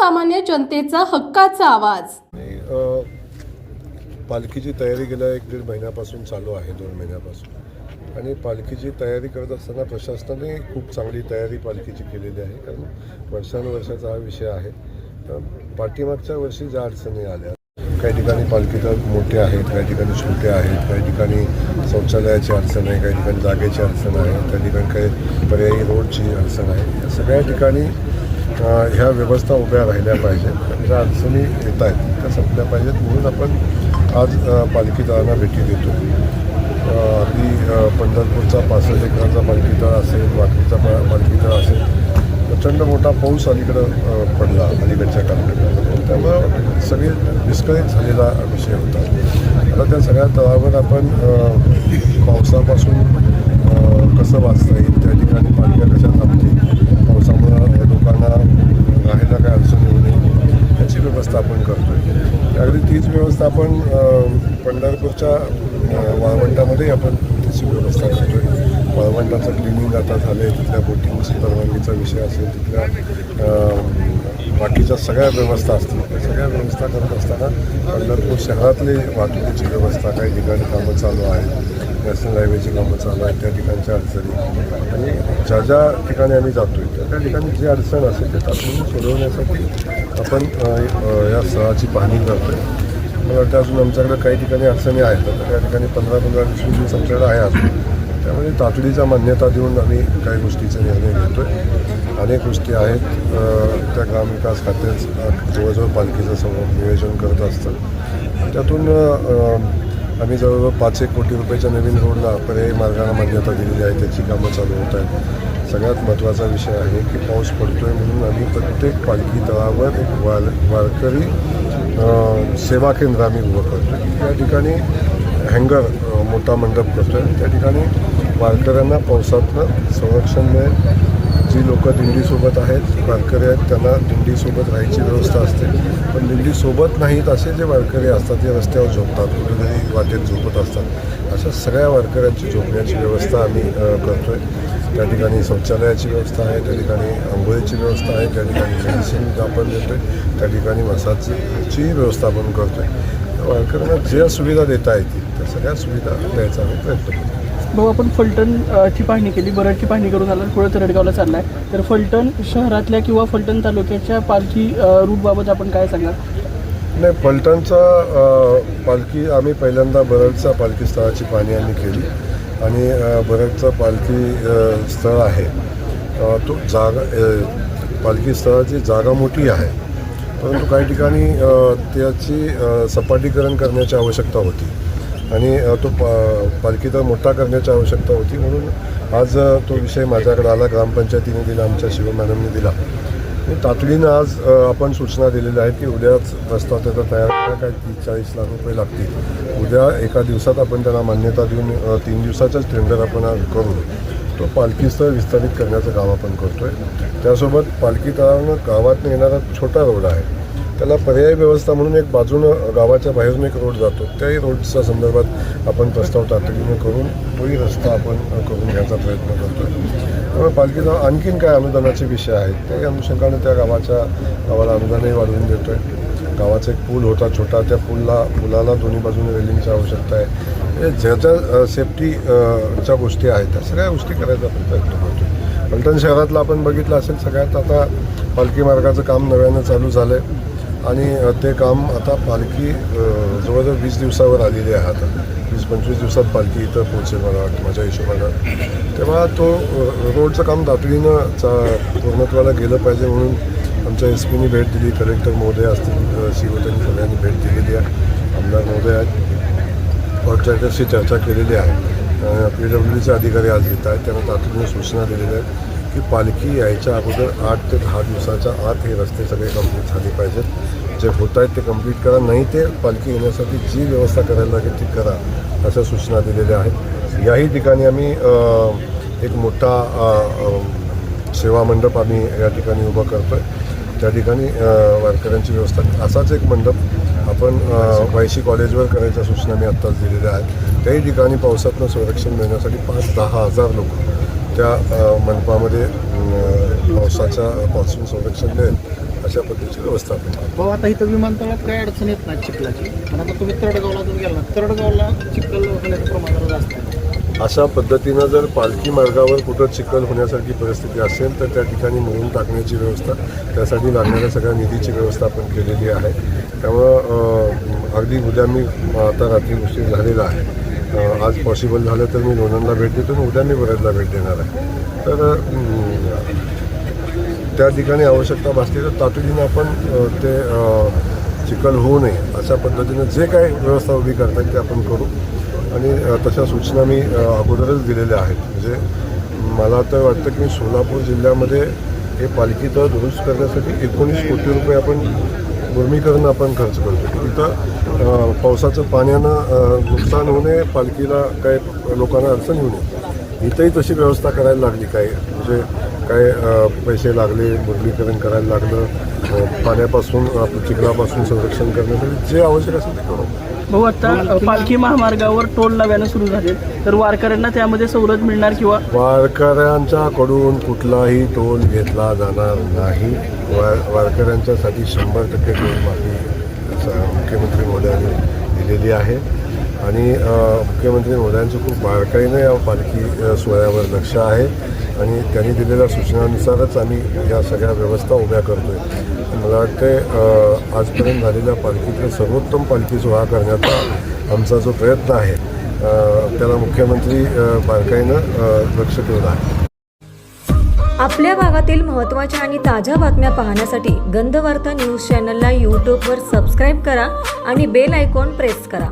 सर्वसामान्य जनतेचा हक्काचा आवाज. पालखीची तयारी गेल्या एक दीड महिन्यापासून चालू आहे दोन महिन्यापासून. आणि पालखीची तयारी करत असताना प्रशासनाने खूप चांगली तयारी पालखीची केलेली आहे कारण वर्षानुवर्षाचा हा विषय आहे. पाठीमागच्या वर्षी ज्या अडचणी आल्या काही ठिकाणी पालखी तर मोठे आहेत काही ठिकाणी छोटे आहेत काही ठिकाणी शौचालयाची अडचण आहे काही ठिकाणी जागेची अडचण आहे काही ठिकाणी काही पर्यायी रोडची अडचण आहे. या सगळ्या ठिकाणी ह्या व्यवस्था उभ्या राहिल्या पाहिजेत. ज्या अडचणी येत आहेत त्या संपल्या पाहिजेत. म्हणून आपण आज अ, पालखी दळांना भेटी देतो. अगदी पंढरपूरचा पासष्ट एकराचा पालखी असेल वाकडीचा पा- पालखी असेल प्रचंड मोठा पाऊस अलीकडं पडला अलीकडच्या कालखंडामध्ये त्यामुळं सगळे विस्कळीत झालेला विषय होता. आता त्या सगळ्या तळावर आपण पावसापासून अ, कसं वाचता येईल त्या ठिकाणी पालख्या कशा थांबतील पावसामुळं लोकांना राहायला काय अडचण येऊ नये याची व्यवस्था आपण करतोय अगदी तीच व्यवस्था आपण पंढरपूरच्या वाळवंटामध्ये आपण त्याची व्यवस्था करतोय. वाळवंटाचं क्लिनिंग आता झालं आहे तिथल्या बोटिंगची परवानगीचा विषय असेल तिथल्या बाकीच्या सगळ्या व्यवस्था असतील. त्या सगळ्या व्यवस्था करत असताना पंढरपूर शहरातली वाहतुकीची व्यवस्था काही ठिकाणी कामं चालू आहेत. नॅशनल हायवेची कामं चालू आहेत त्या ठिकाणच्या अडचणी. आणि ज्या ज्या ठिकाणी आम्ही जातो त्या त्या ठिकाणी जी अडचण असेल ते तातडीने सोडवण्यासाठी आपण या स्थळाची पाहणी करतो आहे मला वाटतं अजून आमच्याकडे काही ठिकाणी अडचणी आहेत. तर त्या ठिकाणी पंधरा पंधरा वीस वीस दिवस आमच्याकडे आहे अजून. त्यामुळे तातडीचा मान्यता देऊन आम्ही काही गोष्टीचा निर्णय घेतो आहे अनेक गोष्टी आहेत. त्या ग्रामविकास खात्याच जवळजवळ पालखीचं समोर नियोजन करत असतं त्यातून आम्ही जवळजवळ पाच एक कोटी रुपयाच्या नवीन रोडला पर्यायी मार्गाला मान्यता दिलेली आहे. त्याची कामं चालू होत आहेत. सगळ्यात महत्त्वाचा विषय आहे की पाऊस पडतो आहे म्हणून आम्ही प्रत्येक पालखी तळावर एक वार वारकरी सेवा केंद्र आम्ही उभं करतो त्या ठिकाणी हँगर मोठा मंडप करतो आहे त्या ठिकाणी वारकऱ्यांना पावसातनं संरक्षण मिळेल. जी लोक दिंडीसोबत आहेत वारकरी आहेत त्यांना दिंडीसोबत राहायची व्यवस्था असते. पण दिंडीसोबत नाहीत असे जे वारकरी असतात ते रस्त्यावर झोपतात कुठेतरी वाटेत झोपत असतात. अशा सगळ्या वारकऱ्यांची झोपण्याची व्यवस्था आम्ही करतो आहे त्या ठिकाणी शौचालयाची व्यवस्था आहे त्या ठिकाणी आंघोळीची व्यवस्था आहे त्या ठिकाणी मेडिसिन आपण देतोय त्या ठिकाणी मसाजची व्यवस्था आपण करतोय वारकऱ्यांना ज्या सुविधा देता येतील त्या सगळ्या सुविधा द्यायचा आम्ही प्रयत्न करतो. भाऊ आपण फलटण अ, ची पाहणी केली बरडची पाहणी करून आला पुढे तरडगावला चाललाय. तर फलटण शहरातल्या किंवा फलटण तालुक्याच्या पालखी रूटबाबत आपण काय सांगाल नाही फलटणचा पालखी आम्ही पहिल्यांदा बरडचा पालखी स्थळाची पाहणी आम्ही केली. आणि अ, पालखी स्थळ आहे. तो जागा पालखी स्थळाची जागा मोठी आहे. परंतु काही ठिकाणी त्याची सपाटीकरण करण्याची आवश्यकता होती. आणि तो पा पालखीचा मोठा करण्याची आवश्यकता होती. म्हणून आज तो विषय माझ्याकडे आला. ग्रामपंचायतीने दिला आमच्या शिव मॅडमने दिला. तातडीनं आज आपण सूचना दिलेल्या आहेत की उद्याच प्रस्ताव त्याचा तयार करा काय तीस चाळीस लाख रुपये लागतील. उद्या एका दिवसात आपण त्यांना मान्यता देऊन तीन दिवसाचंच टेंडर आपण आज करू. तो पालखी स्थळ विस्तारित करण्याचं काम आपण करतो आहे त्यासोबत पालखी तळावनं गावातनं येणारा छोटा रोड आहे. त्याला पर्यायी व्यवस्था म्हणून एक बाजूनं गावाच्या बाहेरून एक रोड जातो. त्याही रोडच्या संदर्भात आपण प्रस्ताव तातडीनं करून तोही रस्ता आपण करून घ्यायचा प्रयत्न करतो त्यामुळे पालखीचा आणखीन काय अनुदानाचे विषय आहेत त्याही अनुषंगाने त्या गावाच्या गावाला अनुदानही वाढवून देतो आहे गावाचा एक पूल होता छोटा त्या पूलला पुलाला दोन्ही बाजूने रेलिंगची आवश्यकता आहे. हे ज्या ज्या सेफ्टी च्या गोष्टी आहेत त्या सगळ्या गोष्टी करायचा प्रयत्न करतो पलटण शहरातलं आपण बघितलं असेल सगळ्यात आता पालखी मार्गाचं काम नव्यानं चालू झालं आहे आणि ते काम आता पालखी जवळजवळ वीस दिवसावर आलेली आहे आता. वीस पंचवीस दिवसात पालखी इथं पोहोचेल मला वाटतं माझ्या हिशोबानं. तेव्हा तो रोडचं काम तातडीनं चा पूर्णत्वाला गेलं पाहिजे म्हणून आमच्या एस पीनी भेट दिली. कलेक्टर महोदय असतील सी सगळ्यांनी भेट दिलेली आहे. आमदार महोदय आहेत. ऑर्चायटर्सशी चर्चा केलेली आहे. पी डब्ल्यू डीचे अधिकारी आज येत आहेत. त्यांना तातडीने सूचना दिलेल्या आहेत. की पालखी यायच्या अगोदर आठ ते दहा दिवसाच्या आत हे रस्ते सगळे कंप्लीट झाले पाहिजेत. जे होत आहेत ते कंप्लीट करा. नाही ते पालखी येण्यासाठी जी व्यवस्था करायला लागेल ती करा अशा सूचना दिलेल्या आहेत. याही ठिकाणी आम्ही एक मोठा सेवा मंडप आम्ही या ठिकाणी उभा करतो आहे त्या ठिकाणी वारकऱ्यांची व्यवस्था. असाच एक मंडप आपण वायशी कॉलेजवर करायच्या सूचना मी आत्ताच दिलेल्या आहेत. त्याही ठिकाणी पावसातनं संरक्षण मिळण्यासाठी पाच दहा हजार लोक त्या मंडपामध्ये अ, पावसाच्या पासून संरक्षण मिळेल अशा पद्धतीची व्यवस्था. भाऊ आता इथं विमानतळात काही अडचण येत नाही चिखलाची? पण आता तुम्ही तरडगावला जर गेला तरडगावला चिखल होण्याचं प्रमाण जास्त अशा पद्धतीनं जर पालखी मार्गावर कुठं चिखल होण्यासारखी परिस्थिती असेल तर त्या ठिकाणी मिळून टाकण्याची व्यवस्था त्यासाठी लागणाऱ्या सगळ्या निधीची व्यवस्था आपण केलेली आहे. त्यामुळं अगदी उद्या मी आता रात्री उशीर झालेला आहे. आज पॉसिबल झालं तर मी लोणंदला भेट देतो आणि उद्या मी बरेचला भेट देणार आहे. तर त्या ठिकाणी आवश्यकता भासली तर तातडीनं आपण ते चिखल होऊ नये अशा पद्धतीनं जे काही व्यवस्था उभी करता येईल ते आपण करू. आणि तशा सूचना मी अगोदरच दिलेल्या आहेत. म्हणजे मला तर वाटतं की सोलापूर जिल्ह्यामध्ये हे पालखी तळ दुरुस्त करण्यासाठी एकोणीस कोटी रुपये आपण मुर्मीकरण आपण खर्च करतो. इथं पावसाचं पाण्यानं नुकसान होणे पालखीला काही लोकांना अडचण येऊ नये. इथंही तशी व्यवस्था करायला लागली. काय म्हणजे काय पैसे लागले मुरलीकरण करायला लागलं पाण्यापासून चिखलापासून संरक्षण करण्यासाठी जे आवश्यक असेल ते करू. भाऊ आता अ, पालखी महामार्गावर टोल लाव्यानं सुरू झाले तर वारकऱ्यांना त्यामध्ये सवलत मिळणार किंवा वारकऱ्यांच्याकडून कुठलाही टोल घेतला जाणार नाही. वार वारकऱ्यांच्यासाठी शंभर टक्के टोल माफी मुख्यमंत्री महोदयांनी दिलेली आहे. आणि मुख्यमंत्री महोदयांचं खूप बारकाईनं या पालखी सोहळ्यावर लक्ष आहे. आणि त्यांनी दिलेल्या सूचनानुसारच आम्ही या सगळ्या व्यवस्था उभ्या करतो आहे मला वाटते आजपर्यंत झालेल्या पालखीतले सर्वोत्तम पालखी सोहळा करण्याचा आमचा जो प्रयत्न आहे त्याला मुख्यमंत्री बारकाईनं लक्ष ठेवलं आहे. आपल्या भागातील महत्त्वाच्या आणि ताज्या बातम्या पाहण्यासाठी गंधवार्ता न्यूज चॅनलला यूट्यूबवर सबस्क्राईब करा आणि बेल आयकॉन प्रेस करा.